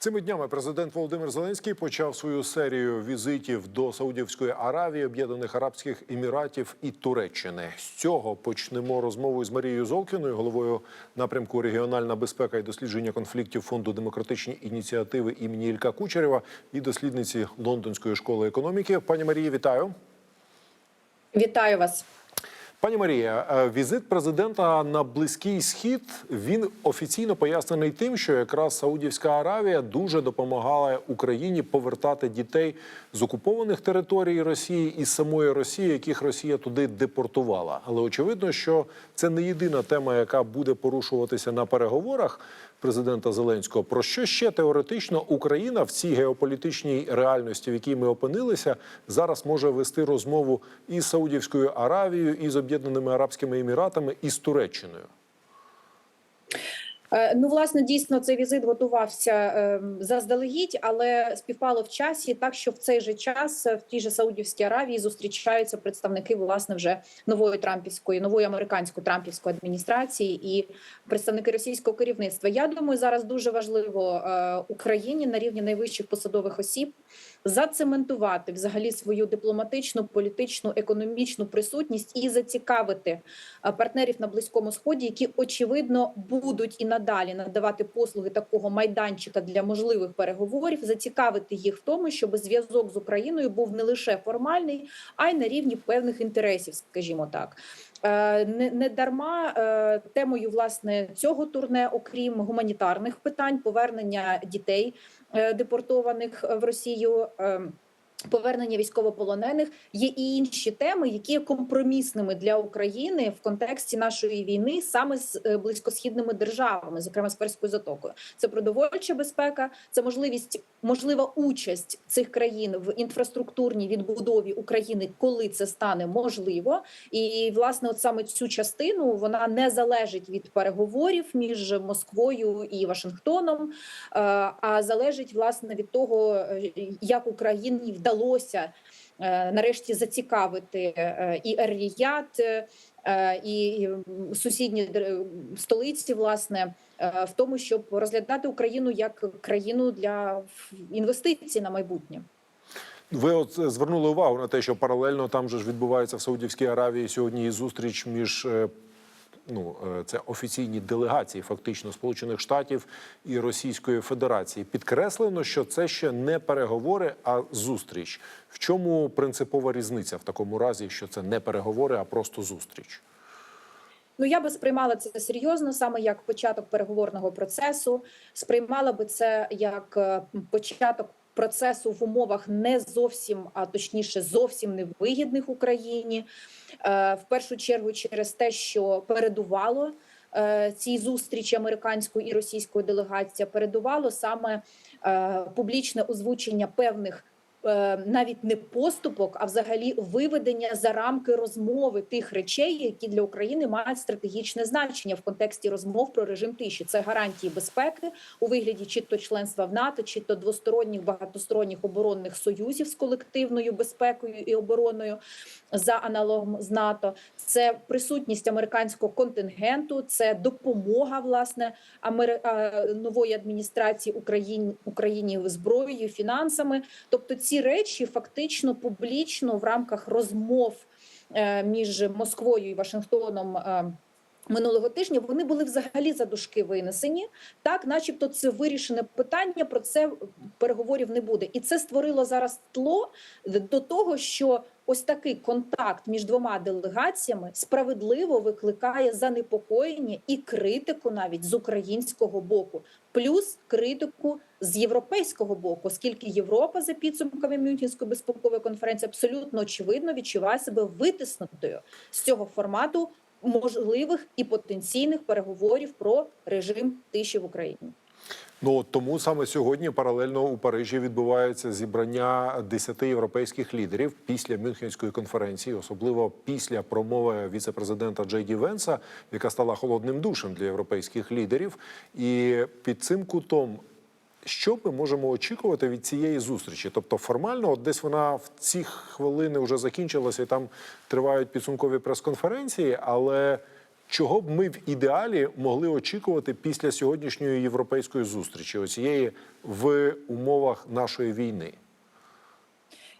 Цими днями президент Володимир Зеленський почав свою серію візитів до Саудівської Аравії, Об'єднаних Арабських Еміратів і Туреччини. З цього почнемо розмову з Марією Золкіною, головою напрямку регіональна безпека і дослідження конфліктів фонду демократичні ініціативи імені Ілька Кучерєва і дослідниці Лондонської школи економіки. Пані Марії, вітаю. Вітаю вас. Пані Марія, е, візит президента на близький схід він офіційно пояснений тим, що якраз Саудівська Аравія дуже допомагала Україні повертати дітей з окупованих територій Росії і самої Росії, яких Росія туди депортувала. Але очевидно, що це не єдина тема, яка буде порушуватися на переговорах президента Зеленського. Про що ще теоретично Україна в цій геополітичній реальності, в якій ми опинилися, зараз може вести розмову і з Саудівською Аравією, і з Об'єднаними Арабськими Еміратами, і з Туреччиною. Е, Ну, власне, дійсно, цей візит готувався е, заздалегідь, але співпало в часі так, що в цей же час е, в тій же Саудівській Аравії зустрічаються представники власне вже нової трампівської, нової американської трампівської адміністрації і представники російського керівництва. Я думаю, зараз дуже важливо е, Україні на рівні найвищих посадових осіб зацементувати взагалі свою дипломатичну, політичну, економічну присутність і зацікавити партнерів на близькому сході, які очевидно будуть і надалі надавати послуги такого майданчика для можливих переговорів, зацікавити їх в тому, щоб зв'язок з Україною був не лише формальний, а й на рівні певних інтересів, скажімо так. Е, Не, не дарма е, темою власне цього турне, окрім гуманітарних питань, повернення дітей е, депортованих в Росію. Повернення військовополонених є і інші теми, які є компромісними для України в контексті нашої війни саме з е, близькосхідними державами, зокрема з Перською затокою. Це продовольча безпека, це можливість, можлива участь цих країн в інфраструктурній відбудові України, коли це стане можливо. І власне, от саме цю частину вона не залежить від переговорів між Москвою і Вашингтоном, е, а залежить власне від того, е, як Україні вдалося е, нарешті зацікавити е, і Ер-Ріяд, е, і сусідні столиці, власне, в тому, щоб розглядати Україну як країну для інвестицій на майбутнє. Ви от звернули увагу на те, що паралельно там же ж відбувається в Саудівській Аравії сьогодні зустріч між. Ну, е, це офіційні делегації, фактично Сполучених Штатів і Російської Федерації. Підкреслено, що це ще не переговори, а зустріч. В чому принципова різниця в такому разі, що це не переговори, а просто зустріч? Ну я би сприймала це серйозно, саме як початок переговорного процесу. Сприймала би це як е, початок процесу в умовах не зовсім, а точніше, зовсім невигідних Україні. Е, В першу чергу через те, що передувало е, цій зустрічі американської і російської делегації, передувало саме е, публічне озвучення певних. Е, Навіть не поступок, а взагалі виведення за рамки розмови тих речей, які для України мають стратегічне значення в контексті розмов про режим тиші. Це гарантії безпеки у вигляді чи то членства в НАТО, чи то двосторонніх багатосторонніх оборонних союзів з колективною безпекою і обороною за аналогом з НАТО. Це присутність американського контингенту, це допомога власне Амери... нової адміністрації Україні Україні зброєю, фінансами. Тобто ці речі фактично публічно в рамках розмов е, між Москвою і Вашингтоном. е, Минулого тижня вони були взагалі за дужки винесені, так, начебто, це вирішене питання. Про це переговорів не буде, і це створило зараз тло до того, що ось такий контакт між двома делегаціями справедливо викликає занепокоєння і критику навіть з українського боку, плюс критику з європейського боку, оскільки Європа за підсумками Мюнхенської безпекової конференції абсолютно очевидно відчуває себе витиснутою з цього формату можливих і потенційних переговорів про режим тиші в Україні. Ну тому саме сьогодні паралельно у Парижі відбувається зібрання 10 європейських лідерів після Мюнхенської конференції, особливо після промови віце-президента Джей Ді Венса, яка стала холодним душем для європейських лідерів. І під цим кутом. Що ми можемо очікувати від цієї зустрічі? Тобто, формально, от десь вона в ці хвилини вже закінчилася, і там тривають підсумкові прес-конференції, але Чого б ми в ідеалі могли очікувати після сьогоднішньої європейської зустрічі, оцієї в умовах нашої війни?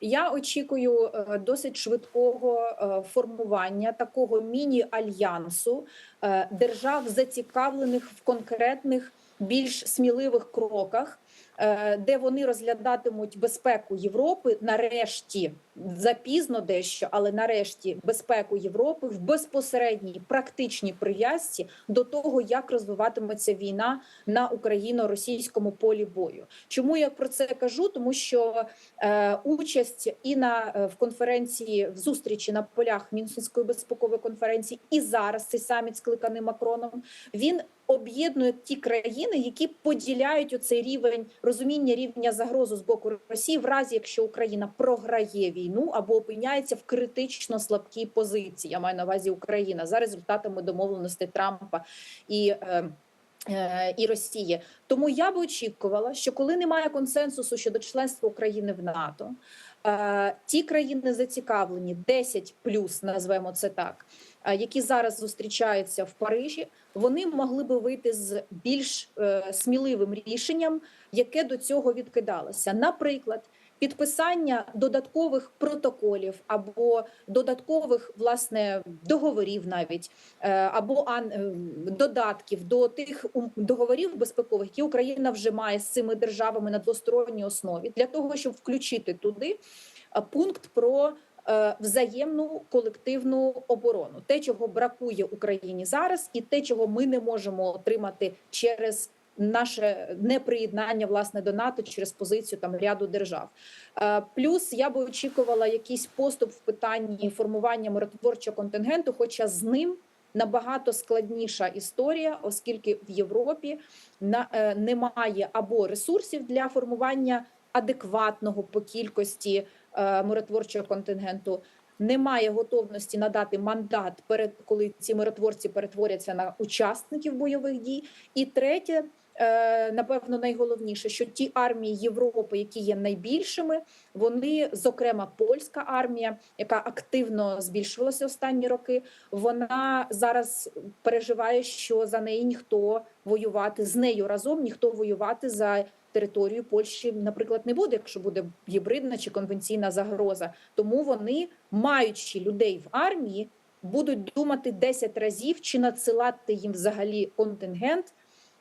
Я очікую е, досить швидкого е, формування такого міні-альянсу е, держав, зацікавлених в конкретних більш сміливих кроках, де вони розглядатимуть безпеку Європи нарешті запізно дещо, але нарешті безпеку Європи в безпосередній практичній прив'язці до того, як розвиватиметься війна на україно-російському полі бою. Чому я про це кажу? Тому що е, участь і на е, в конференції в зустрічі на полях Мюнхенської безпекової конференції, і зараз цей саміт скликаний Макроном. Він об'єднує ті країни, які поділяють оцей рівень розуміння рівня загрозу з боку Росії, в разі якщо Україна програє війну або опиняється в критично слабкій позиції. Я маю на увазі Україна за результатами домовленостей Трампа і. Е, е, І Росії тому я би очікувала, що коли немає консенсусу щодо членства України в НАТО, е, ті країни зацікавлені 10 плюс, назвемо це так, які зараз зустрічаються в Парижі, вони могли би вийти з більш е, сміливим рішенням, яке до цього відкидалося. Наприклад, підписання додаткових протоколів або додаткових власне договорів, навіть е, або е, додатків до тих договорів безпекових, які Україна вже має з цими державами на двосторонній основі, для того, щоб включити туди е, пункт про е, взаємну колективну оборону, те, чого бракує Україні зараз, і те, чого ми не можемо отримати через наше неприєднання власне до НАТО через позицію там ряду держав. Е, Плюс я би очікувала якийсь поступ в питанні формування миротворчого контингенту, хоча з ним. Набагато складніша історія, оскільки в Європі на, е, немає або ресурсів для формування адекватного по кількості е, миротворчого контингенту. Немає готовності надати мандат перед коли ці миротворці перетворяться на учасників бойових дій. І третє, е, напевно, найголовніше, що ті армії Європи, які є найбільшими, вони, зокрема, польська армія, яка активно збільшувалася останні роки, вона зараз переживає, що за неї ніхто воювати з нею разом, ніхто воювати за територію Польщі, наприклад, не буде, якщо буде гібридна чи конвенційна загроза. Тому вони, маючи людей в армії, будуть думати 10 разів, чи надсилати їм взагалі контингент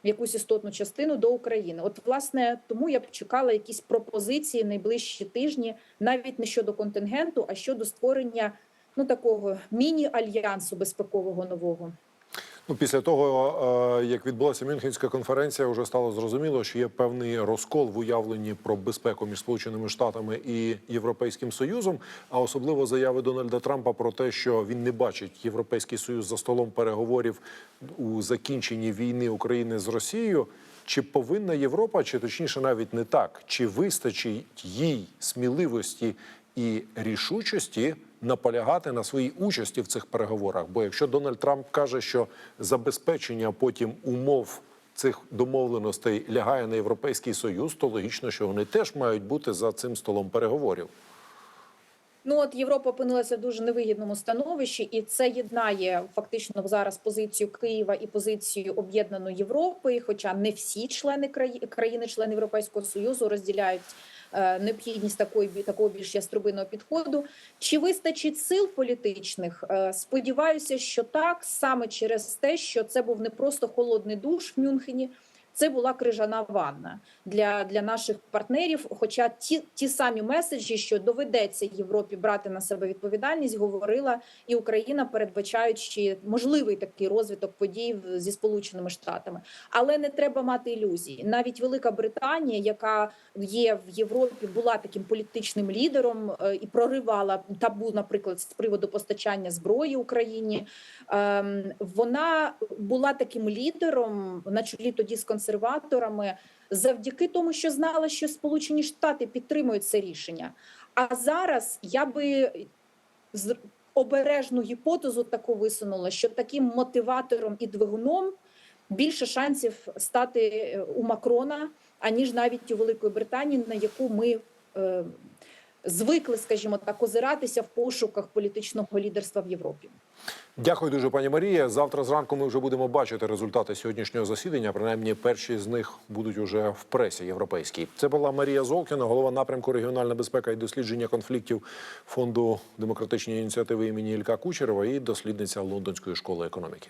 якусь істотну частину до України. От, власне, тому я б чекала якісь пропозиції найближчі тижні, навіть не щодо контингенту, а щодо створення ну такого міні-альянсу безпекового нового. Ну, після того, е, як відбулася Мюнхенська конференція, вже стало зрозуміло, що є певний розкол в уявленні про безпеку між Сполученими Штатами і Європейським Союзом, а особливо заяви Дональда Трампа про те, що він не бачить Європейський Союз за столом переговорів у закінченні війни України з Росією. Чи повинна Європа, чи точніше, навіть не так, чи вистачить їй сміливості і рішучості наполягати на своїй участі в цих переговорах? Бо якщо Дональд Трамп каже, що забезпечення потім умов цих домовленостей лягає на європейський союз, то логічно, що вони теж мають бути за цим столом переговорів. Ну от Європа опинилася в дуже невигідному становищі, і це єднає фактично зараз позицію Києва і позицію об'єднаної Європи. Хоча не всі члени краї- країни-члени Європейського союзу розділяють необхідність такої такого більш яструбиного підходу. Чи вистачить сил політичних? Е, Сподіваюся, що так саме через те, що це був не просто холодний душ в Мюнхені. Це була крижана ванна для, для наших партнерів. Хоча ті, ті самі меседжі, що доведеться Європі брати на себе відповідальність, говорила і Україна, передбачаючи можливий такий розвиток подій зі Сполученими Штатами. Але не треба мати ілюзій. Навіть Велика Британія, яка є в Європі, була таким політичним лідером е, і проривала табу, наприклад, з приводу постачання зброї Україні. Ем, Вона була таким лідером на чолі тоді з завдяки тому, що знала, що Сполучені Штати підтримують це рішення. А зараз я би обережну гіпотезу таку висунула, що таким мотиватором і двигуном більше шансів стати е, у Макрона, аніж навіть у Великої Британії, на яку ми е, звикли, скажімо так, озиратися в пошуках політичного лідерства в Європі. Дякую дуже, пані Марія. Завтра зранку ми вже будемо бачити результати сьогоднішнього засідання. Принаймні, перші з них будуть уже в пресі європейській. Це була Марія Золкіна, голова напрямку регіональна безпека і дослідження конфліктів фонду демократичні ініціативи імені Ілька Кучерова і дослідниця Лондонської школи економіки.